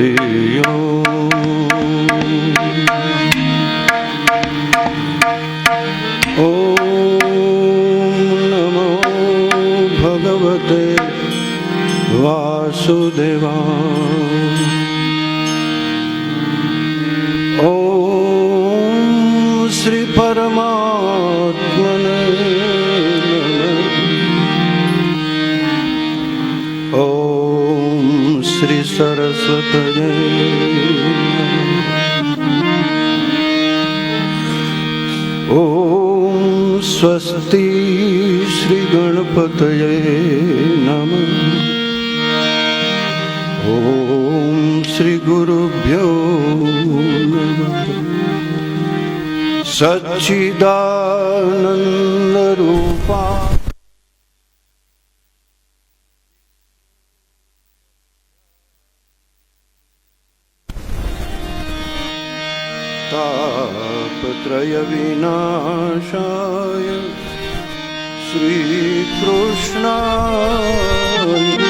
ediyor Om Namo Bhagavate Vasudevaya ઓમ સ્વસ્તિ શ્રી ગણપતયે નમ ઓમ શ્રી ગુરુભ્યો સચ્ચિદાનંદ રૂપ तापत्रयविनाशाय श्रीकृष्णाय वयं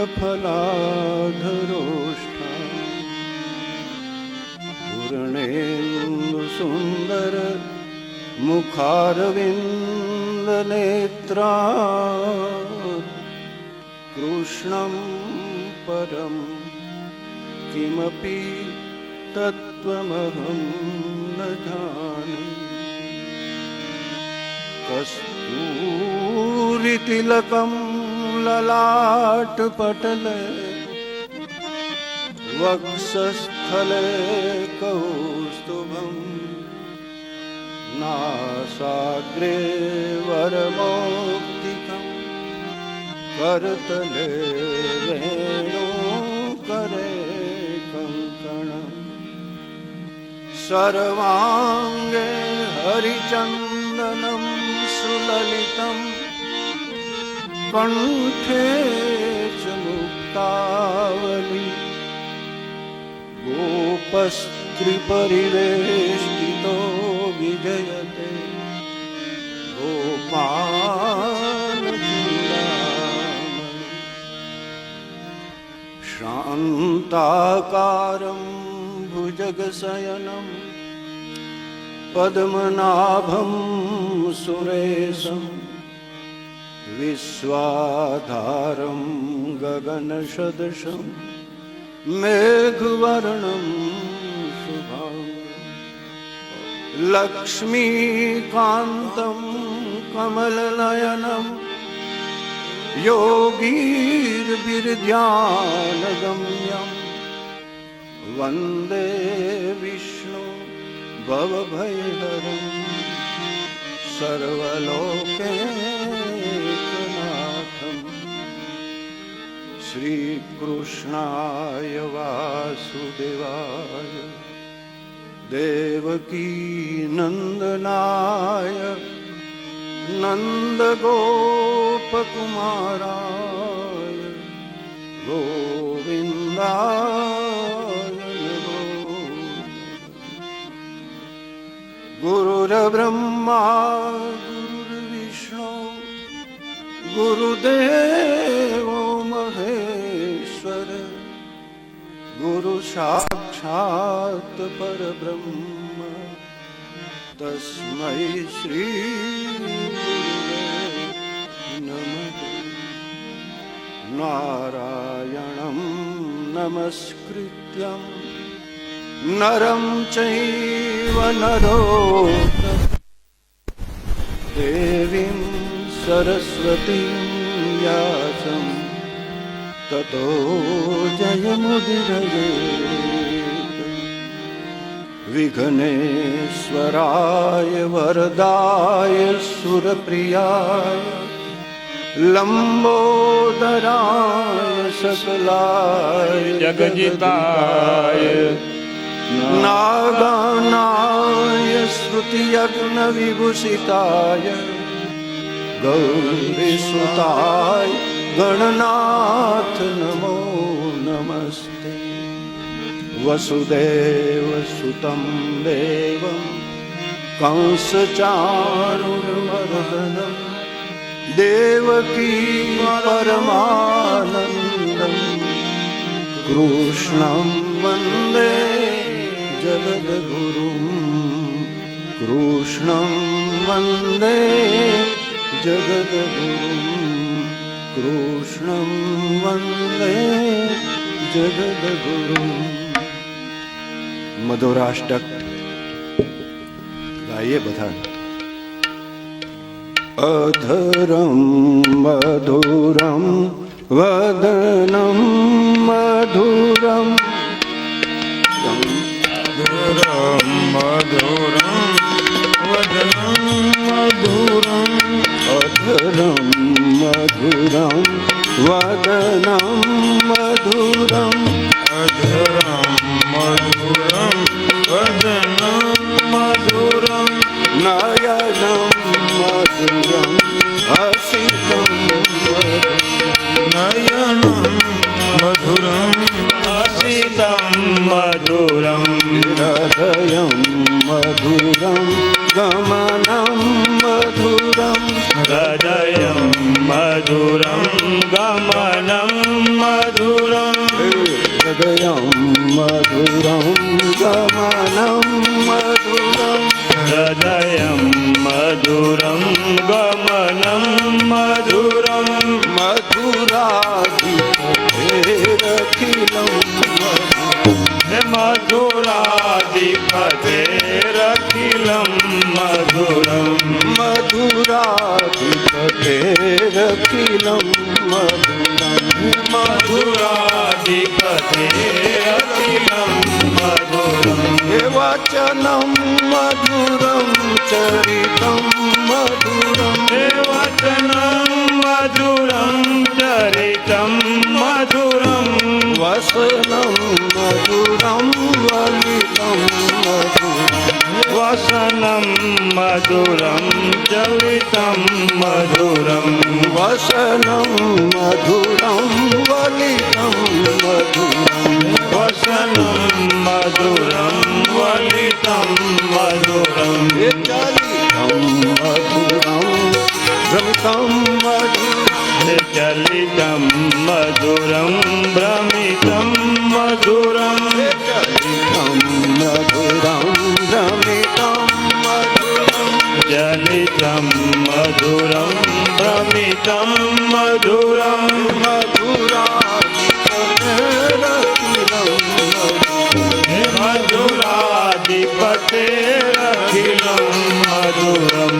धरुणबिम्बफलाधरोष्ठा पूर्णेन्दुसुन्दर मुखारविन्दनेत्रा। कृष्णं परं किमपि तत्त्वमहं न जाने। कस्तूरितिलकं ललाटपटले वक्षस्थले कौस्तुभम् नासाग्रे वरमौक्तिकं करतले वेणुकरे कङ्कणम् सर्वाङ्गे हरिचन्दनं सुललितं કંઠે ચમુક્તાવલી ગોપસ્ત્રીપરિવેષ્ટિતો વિજયતે. ગોપાલ શાંતાકારમ ભુજગશયનમ. પદ્મનાભમ સુરેશમ. विश्वाधारं गगनसदृशं मेघवर्णं शुभाङ्गं लक्ष्मीकान्तं कमलनयनम् योगीर्विर्ध्यानगम्यम् वन्दे विष्णु भवभयहरं सर्वलोकेकनाथम् श्रीकृष्णाय वासुदेवाय देवकीनन्दनाय नन्दगोपकुमाराय गोविन्दाय नमो गुरुर्ब्रह्मा गुरुर्विष्णु ગુરુદેવો મહેશ્વર ગુરુ સાક્ષાત પરબ્રહ્મ તસ્મૈ શ્રી નમ નારાયણમ નમસ્કૃત્યમ નરમ ચૈવ નરો દેવીમ सरस्वतीं व्यासं ततो जयमुदिरयेत् विघ्नेश्वराय वरदाय सुरप्रियाय लम्बोदराय सकलाय जगजिताय नागानाय श्रुतियज्ञविभूषिताय ગૌરી સુતાય ગણનાથ નમો નમસ્તે વસુદેવ સુતમ દેવમ કંસ ચારુણમર્દનમ દેવકી પરમાનંદમ કૃષ્ણમ વંદે જગદગુરુમ કૃષ્ણમ વંદે जगद्गुरुं कृष्णं वंदे जगद्गुरुं। मधुराष्टक। गाइए बधान। अधरं मधुरं वदनं मधुरम् मधुरं मधुरं वदनं અધરમ મધુરમ વદનમ મધુરમ અધરમ મધુરમ વદનમ મધુરમ નયનમ મધુરમ હસિતમ નયનમ મધુરમ અસિતમ મધુરમ હૃદયમ મધુરમ ગમનમ મધુરમ मधुरं गमनं मधुरं મધુરમ मधुरं મધુરમ मधुरं મધુરમ मधुरं गमनं मधुरं મધુરમ મધુરાધિપતિરખિલમ મધુરાધિપતેરખિલમ મધુરમ. મધુરાધિપતિરખિલમ મધુરમ. મધુરાધિપતેરખિલમ મધુરમ. હે વચનમ મધુરમ ચરિતમ મધુરમ. હે વચનમ મધુરમ ચરિતમ મધુરમ વસનમ મધુરમ વલિતમ મધુરમ વસનમ મધુરમ ચલિતમ મધુરમ વસનમ મધુરમ વલિતમ મધુરમ વસનમ મધુરમ વલિતમ મધુરમ ચલિતમ મધુરમ ભ્રમિતમ મધુરમ ચલિતમ મધુરમ ભ્રમિતમ મધુરમ એ ચલિતમ મધુરમ ભ્રમિતમ મધુરમ ચલિતમ મધુરમ ભ્રમિતમ મધુરમ હે મધુરાધિપતેરખિલમ મધુરમ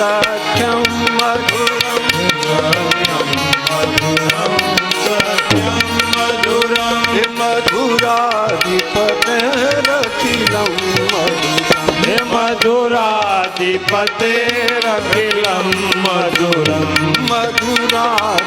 મધુરમ સત્યમ મધુરમ સત્યમ મધુરમ હે મધુરાધિપતે રખિલમ મધુરમ હે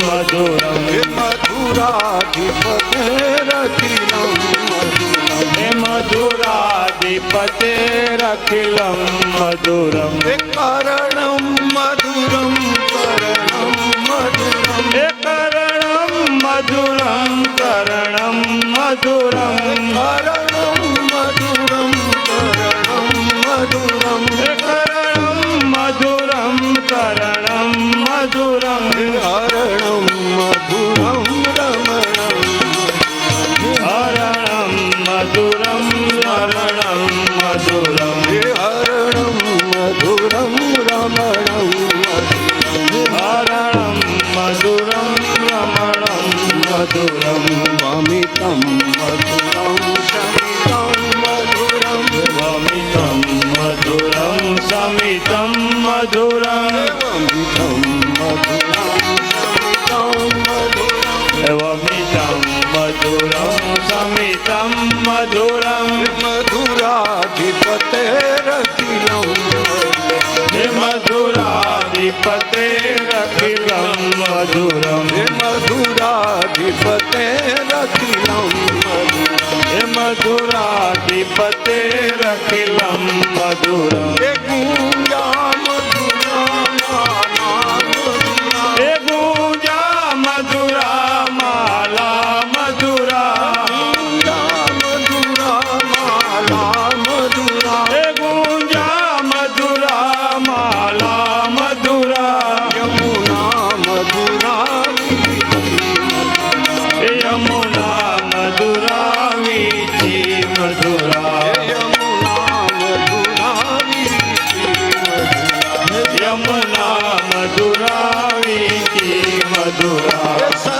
મધુરમ હે મધુરાધિપતે રખિલમ મધુરમ હે મધુરાધિપતે રખિલમ મધુરમ હે કરણમ મધુરમ કરણમ મધુરમ હે કરણમ મધુરમ કરણમ मितं मधुरमितं मधुरमितं मधुरं समितं मधुरं मधुराधिपतेरखिलं मधुराधिपतेरखिलं मधुरं मधुराधिपतेरखिलं मधुरा दिपते रखिलम मधुरा Yes, sir.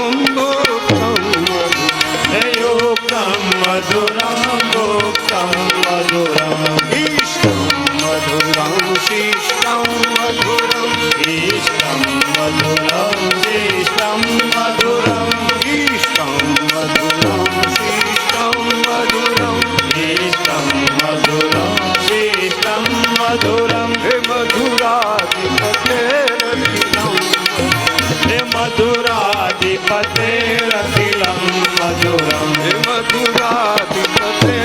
રતિલમ મધુરમ હે મધુરાધિપતે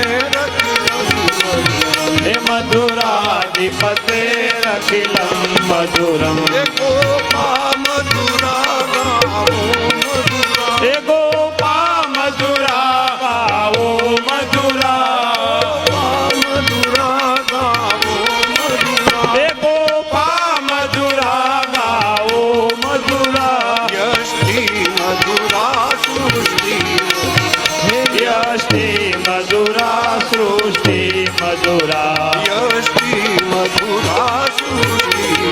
હે મધુરાધિપતે રતિલમ મધુરમ હે ગોપાલ યષ્ટિ મધુરા સૃષ્ટિ મધુરા. યષ્ટિ મધુરા સૃષ્ટિ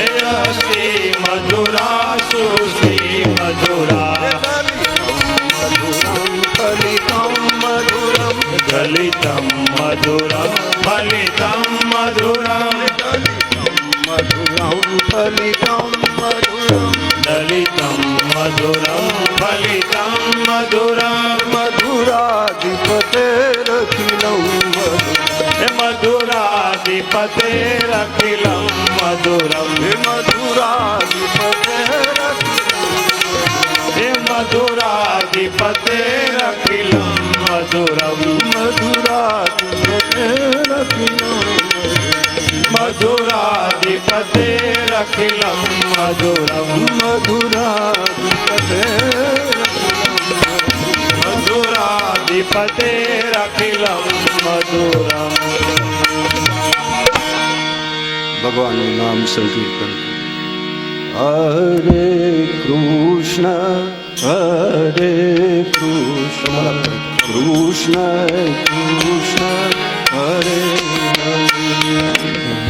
યષ્ટિ મધુરા સૃષ્ટિ મધુરા. ગલિતમ મધુરમ ફલિતમ મધુરમ. मधुरं ફલિતમ मधुरं દલિતમ મધુરમ ફલિતમ મધુરમ મધુરાધિપતેરખિલં મધુરમ મધુરાધિપતે મધુરાધિપતે રખિલમ મધુરમ મધુરાધિપતે મધુરાધિપતેરખિલં હે મધુરાધિપતેરખિલમ મધુરમ મધુરાધિપતે મધુરાધિપતે રખિલમ મધુરમ ભગવાનનું નામ સંકીર્તન હરે કૃષ્ણ હરે કૃષ્ણ કૃષ્ણ કૃષ્ણ